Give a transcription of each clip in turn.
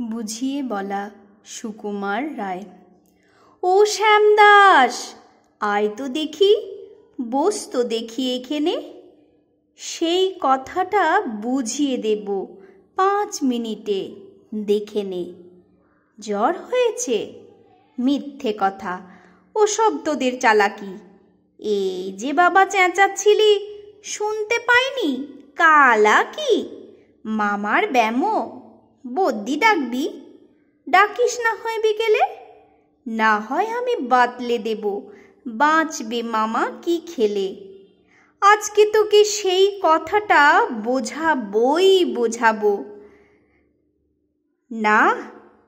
বুঝিয়ে বলা সুকুমার রায়। ও শ্যামদাস, আয় তো দেখি, বস তো দেখি এখানে। সেই কথাটা বুঝিয়ে দেব পাঁচ মিনিটে, দেখে নে। জ্বর হয়েছে? মিথ্যে কথা। ওসব তোদের চালাকি। এই যে বাবা চেঁচাচ্ছিলি, শুনতে পাইনি? কালা কি? মামার ব্যামো বদ্যি ডাকবি? ডাকিস না হয় বিকেলে? না হয় আমি বাতলে দেব। বাঁচবে মামা কি খেলে? আজকে তোকে সেই কথাটা বোঝাবই বোঝাবো। না,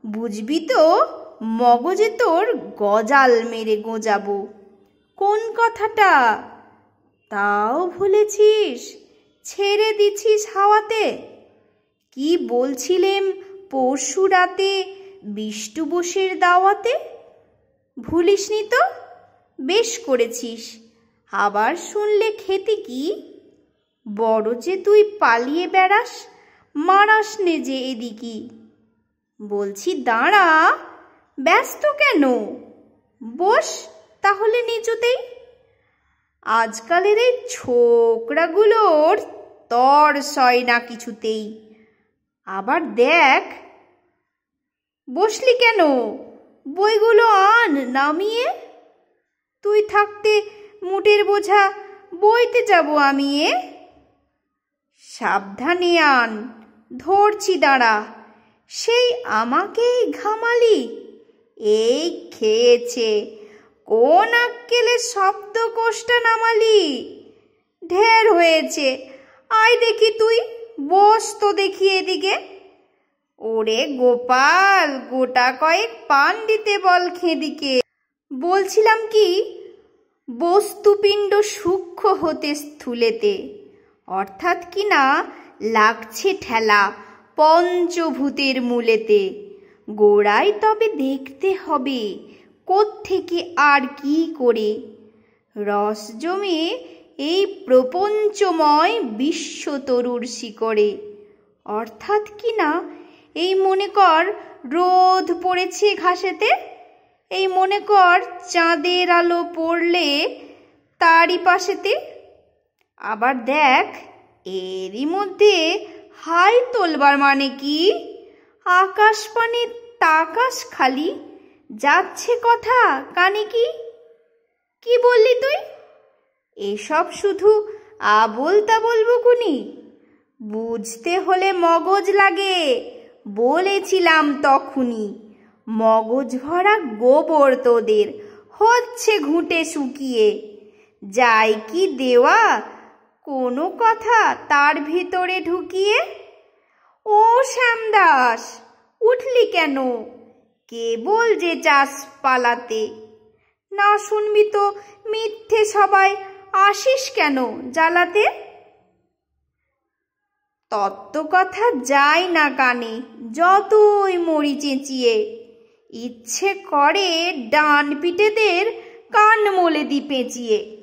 বুঝবি তো, মগজে তোর গজাল মেরে গোজাবো। কোন কথাটা? তাও ভুলেছিস? ছেড়ে দিছিস হাওয়াতে? কি বলছিলেম পরশু রাতে বিষ্টু বসের দাওয়াতে? ভুলিসনি তো, বেশ করেছিস। আবার শুনলে খেতে কি? বড় যে তুই পালিয়ে বেড়াস, মারাস নে যে এদিকি। বলছি, দাঁড়া, ব্যস্ত কেন? বস, তাহলে নিচুতেই। আজকালের এই ছোকরাগুলোর তর সয় না কিছুতেই। আবার দেখ। বসলি কেন? বইগুলো আন নামিয়ে। তুই থাকতে মুটের বোঝা বইতে যাব আমি এ? সাবধানে আন, ধরছি দাঁড়া। সেই আমাকেই ঘামালি। এই খেয়েছে, কোন আক্কেলে শব্দ কোষ্টা নামালি? ঢের হয়েছে, আয় দেখি তুই। বস তো দেখি এদিকে। ওরে গোপাল, গোটা কয়েক পান দিতে বল খেদিকে। বলছিলাম কি, বস্তুপিণ্ড সূক্ষ্ম হতে স্থূলেতে। অর্থাৎ কি না, লাগছে ঠেলা পঞ্চভূতের মূলেতে। গোড়ায় তবে দেখতে হবে থেকে আর কি করে। রস জমে এই প্রপঞ্চময় বিশ্ব তরুর শিকড়ে অর্থাৎ কি না? এই মনে কর রোদ পড়েছে ঘাসেতে, এই মনে কর চাঁদের আলো পড়লে তারই পাশেতে। আবার দেখ, এরই মধ্যে হাই তোলবার মানে কি? আকাশ পানে তাকাশ খালি, যাচ্ছে কথা কানে কি? কি বললি তুই? এসব শুধু আবল তা বলব কুনি বুঝতে হলে মগজ লাগে, বলেছিলাম তখনই মগজ ভরা গোবর তোদের, হচ্ছে ঘুঁটে শুকিয়ে। যাই কি দেওয়া, কোনো কথা তার ভিতরে ঢুকিয়ে? ও শ্যামদাস, উঠলি কেন? কেবল যে চাষ পালাতে। না শুনবি তো মিথ্যে সবাই আসিস কেন জ্বালাতে? তত্ত্ব কথা যায় না কানে, যতই মরি চেঁচিয়ে। ইচ্ছে করে ডান পিটেদের কান মোলে দি পেঁচিয়ে।